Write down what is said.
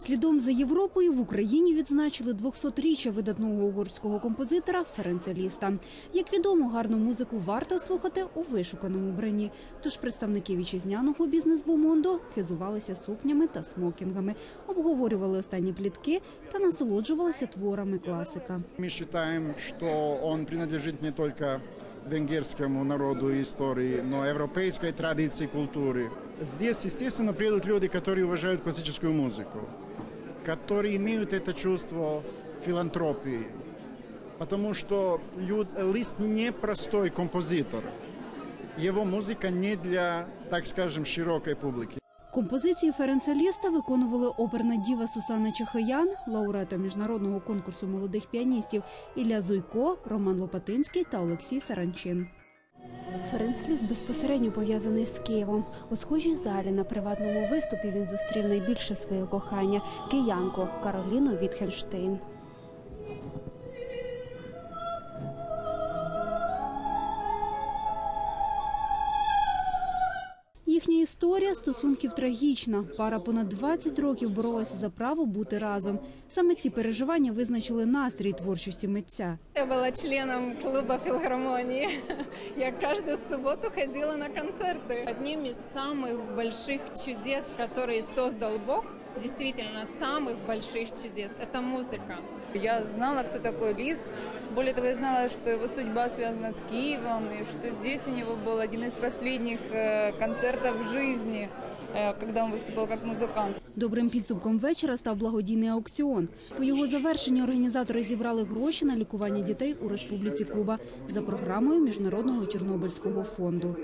Слідом за Європою в Україні відзначили 200-річчя видатного угорського композитора Ференца Ліста. Як відомо, гарну музику варто слухати у вишуканому вбранні. Тож представники вітчизняного бізнес-бомонду хизувалися сукнями та смокінгами, обговорювали останні плітки та насолоджувалися творами класика. Мы считаем, что он принадлежит не только венгерскому народу и истории, но европейской традиции культуры. Здесь, естественно, приедут люди, которые уважают классическую музыку, которые имеют это чувство филантропии, потому что Лю- Лист не простой композитор. Его музыка не для, так скажем, широкой публики. Композиції Ференца Ліста виконували оперна діва Сусана Чахаян, лауреата міжнародного конкурсу молодих піаністів Ілля Зуйко, Роман Лопатинський та Олексій Саранчин. Ференц Ліст безпосередньо пов'язаний з Києвом. У схожій залі на приватному виступі він зустрів найбільше своє кохання киянку Кароліну Вітхенштейн. Їхня історія стосунків трагічна. Пара понад 20 років боролася за право бути разом. Саме ці переживання визначили настрій творчості митця. Я была членом клуба филгармонии. Я каждую субботу ходила на концерты. Одним из самых больших чудес, которые создал Бог, действительно самых больших чудес, это музыка. Я знала, кто такой Лист. Более того, я знала, что его судьба связана с Киевом, и что здесь у него был один из последних э, концертов в жизни, э, когда он выступал как музыкант. Добрим підсумком вечора став благодійний аукціон. По його завершенні організатори зібрали гроші на лікування дітей у Республіці Куба за програмою Міжнародного Чорнобильського фонду.